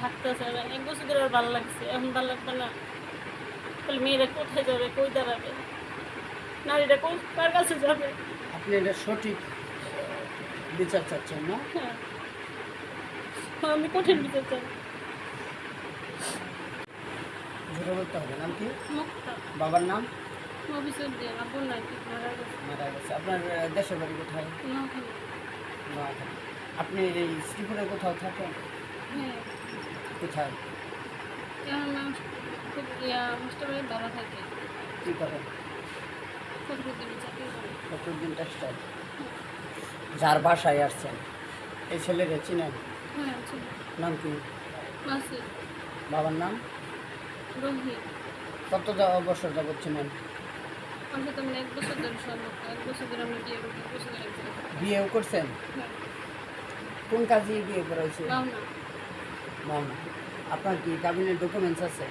থাকতেছে এক বছর ধরে আর ভালো লাগছে। এখন ভালো লাগবে না। তাহলে মেয়েরা কোথায় যাবে কই দাঁড়াবে? নারীরা কোন কার কাছে যাবে? আপনি এটা সঠিক বিচার চাচ্ছেন না? হ্যাঁ। আমি কঠিন বিচার চাই। জোরে বলতে হবে নাম কি? মুক্তা। বাবার নাম? আব্বুর ঠিক মারা গেছে। মারা গেছে। আপনার দেশের বাড়ি কোথায়? নোয়াখালী। নোয়াখালী। আপনি এই শ্রীপুরে কোথাও থাকেন? হ্যাঁ। কোথায়? এখন মানুষ খুব ইয়া থাকে। কী করেন ফখরুদ্দিন চাকরি করে। ফখরুদ্দিন টেক্সটাইল যার বাসায় আসছেন এই ছেলেরে চিনেন? হ্যাঁ নাম কি? মাসে বাবার নাম? কত যা- বছর যাবত চিনেন? আমরা তো আমরা এক বছর ধরে সম্পর্ক এক বছর ধরে আমরা বিয়ে করতে এক বছর ধরে এক জায়গায় থাকি। বিয়েও করছেন? হ্যাঁ। কোন কাজে বিয়ে না মামা আপনার কি কাবিনের ডকুমেন্টস আছে?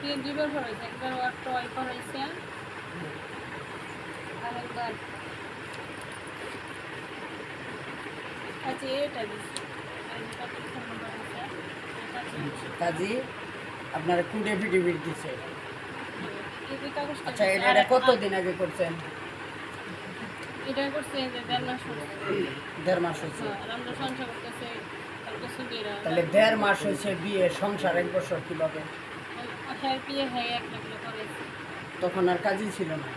কি দুইবার একবার টয় করাইছে। আর একবার আচ্ছা এটা। কাজী আপনার কোন এফিডেভিট দিছে? আচ্ছা। এটা আর কতদিন আগে করছেন? এটা করছে যে দেড় মাস হচ্ছে দেড় মাস আর আমরা সংসার করতেছে তাহলে দেড় মাস হয়েছে বিয়ে সংসার এক বছর কীভাবে? তখন আর কাজই ছিল না।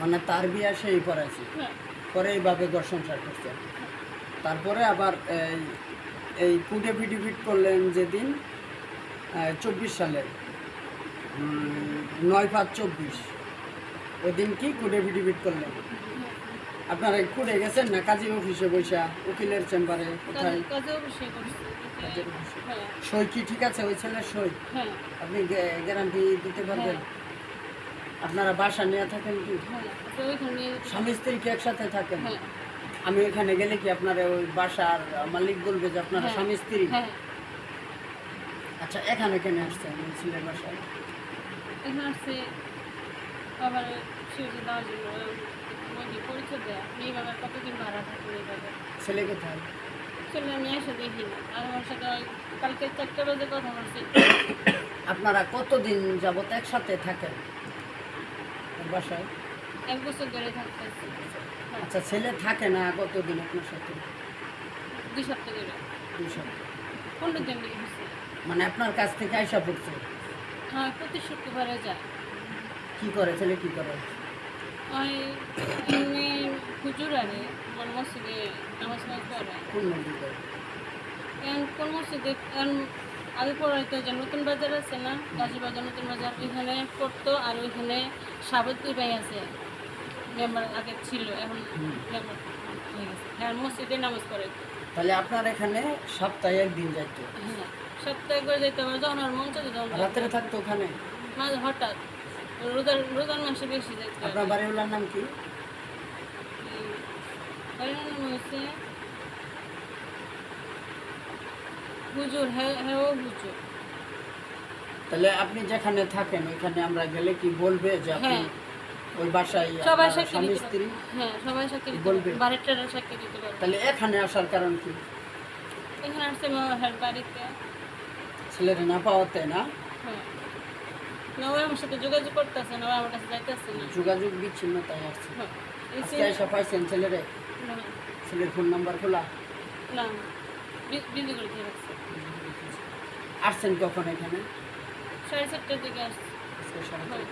মানে তার বিয়ে সেই করাইছে হ্যাঁ। পরে এইভাবে ঘর সংসার করছে। তারপরে আবার এই এই কুড এফিডেভিট করলেন যেদিন চব্বিশ সালে। নয় পাঁচ চব্বিশ। ওই দিন কি কুড এফিডেভিট করলেন? আপনারা কুড়ে গেছেন না? কাজী অফিসে বৈশা উকিলের চেম্বারে কোথায়। হ্যাঁ। সই কি ঠিক আছে? ওই ছেলের সই? হ্যাঁ। আপনি গ্যারান্টি দিতে পারবেন? আপনারা বাসা নিয়ে থাকেন কি? হ্যাঁ ওইখানে স্বামী স্ত্রী কি একসাথে থাকেন? হ্যাঁ। আমি ওখানে গেলে কি আপনার ওই বাসার মালিক বলবে যে আপনারা হ্যাঁ। স্বামী স্ত্রী? হ্যাঁ। আচ্ছা এখানে কেন আসছেন ওই ছেলের বাসায়? এখানে আসছে আবার ছেলে কোথায়? আমি এসে দেখি আর আমার সাথে ওই কালকে চারটে বাজে কথা বলছি। আপনারা কতদিন যাবত একসাথে থাকেন? বাসায়? এক বছর ধরে থাকতেছি। হ্যাঁ আচ্ছা ছেলে থাকে না কতদিন আপনার সাথে? দুই সপ্তাহ ধরে। দুই সপ্তাহ। পনেরো দিন মানে আপনার কাছ থেকে আইসা পড়ছে? হ্যাঁ প্রতি শুক্রবারে যায়। কি করে ছেলে কি করে? ওই এমনি হুজুর আরে মসজিদে নামাজ নামাজ পড়ে কোন করে মসজিদে আগে পড়াইতো যে নতুন বাজার আছে না গাজী বাজার নতুন বাজার ওইখানে পড়তো আর ওইখানে সাবেতুই ভাই আছে মেম্বার আগে ছিল এখন মেম্বার হয়ে গেছে। হ্যাঁ মসজিদে নামাজ পড়ে তাহলে আপনার এখানে সপ্তাহে একদিন যাইতো? হ্যাঁ সপ্তাহে একবার যেতে হবে যখন আর মন তখন রাত্রে থাকতো ওখানে? মাঝে হঠাৎ। রোজার রোজার মাসে বেশি যেতে হবে। আপনার বাড়িওয়ালার নাম কি? বাড়ির নাম হয়েছে হুজুর হ্যাঁ হ্যাঁ হুজুর। তাহলে আপনি যেখানে থাকেন ওইখানে আমরা গেলে কি বলবে যে আপনি হ্যাঁ। ওই বাসায় সবাই সাক্ষী স্ত্রী? হ্যাঁ সবাই সাক্ষী বলবে? পারবে। সাক্ষী দিতে পারবে। তাহলে এখানে আসার কারণ কি? এখানে আসছে বাড়িতে। ছেলের না পাওয়াতে না? হ্যাঁ। না আমার সাথে যোগাযোগ করতেছে না ও আমার কাছে যাইতেছে না। যোগাযোগ বিচ্ছিন্ন তাই আসছে হ্যাঁ আজকে এসে পাইছেন ছেলেরে? ছেলের ফোন নাম্বার খোলা? না বিজি করে দিয়ে রাখছে। আসছেন কখন এখানে? সাড়ে দিকে আসছে। হ্যাঁ।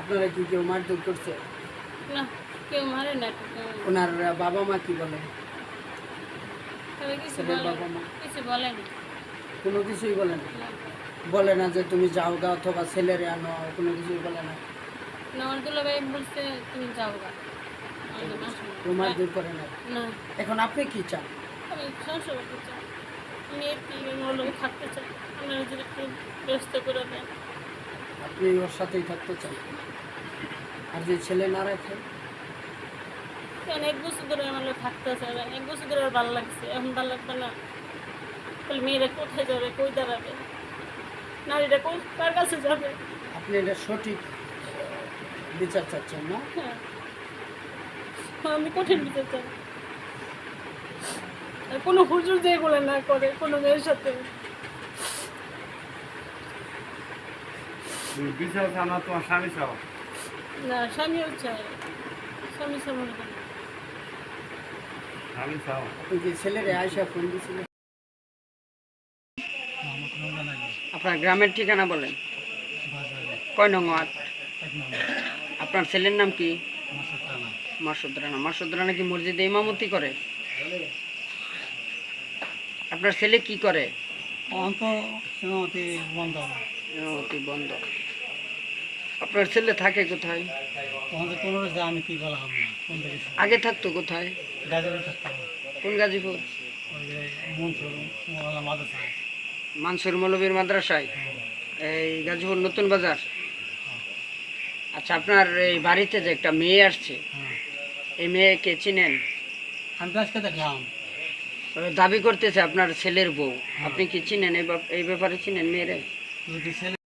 আপনারা কি কেউ মারধর করছে? না কেউ মারে না ওনার বাবা মা কি বলে? কিছু বলে বলেনি কোনো কিছুই বলে না? না। বলে না যে তুমি যাও গা অথবা ছেলেরে আনো কোনো কিছুই বলে না। না, আমার বলছে তুমি যাও গা। করে না। এখন আপনি কি চান? আমি সংসার করতে চাই। আমি একটি লোক থাকতে চাই। আপনারা যদি একটু ব্যস্ত করে দেন আপনি ওর সাথেই থাকতে চান? আর যে ছেলে না রাখে? এক বছর ধরে আমার থাকতে চাই এক বছর ধরে আর ভালো লাগছে। এখন ভালো লাগবে না। মেয়েরা কোথায় যাবে? কই দাঁড়াবে? নারীরা কোন কার কাছে যাবে? আপনি এটা সঠিক বিচার চাচ্ছেন না? হ্যাঁ। আমি কঠিন বিচার চাই। কোনো হুজুর যে এগুলো না করে কোনো মেয়ের সাথে। বিচার চাও না তোমার স্বামী চাও? না স্বামীও চায়। স্বামী চায় মনে করেন। স্বামী চাও। ওই যে ছেলেরে আয়সা ফোন দিছিল আপনার গ্রামের ঠিকানা বলেন। কয় নং ওয়ার্ড? আপনার ছেলের নাম কি? মাসুদ রানা। মাসুদ রানা কি মসজিদে ইমামতি করে? আপনার ছেলে কি করে? বন্ধ ইমামতি বন্ধ। আপনার ছেলে থাকে কোথায়? আমি কি আগে থাকতো কোথায়? কোন গাজীপুর? মনসুর মাদ্রাসা। মানসুর মৌলবীর মাদ্রাসায়? এই গাজীপুর নতুন বাজার? আচ্ছা আপনার এই বাড়িতে যে একটা মেয়ে আসছে হ্যাঁ। এই মেয়েকে চিনেন? আমি আজকে দেখলাম। দাবি করতেছে আপনার ছেলের বউ। আপনি কি চিনেন? এই ব্যাপ- এই ব্যাপারে চিনেন মেয়েরে?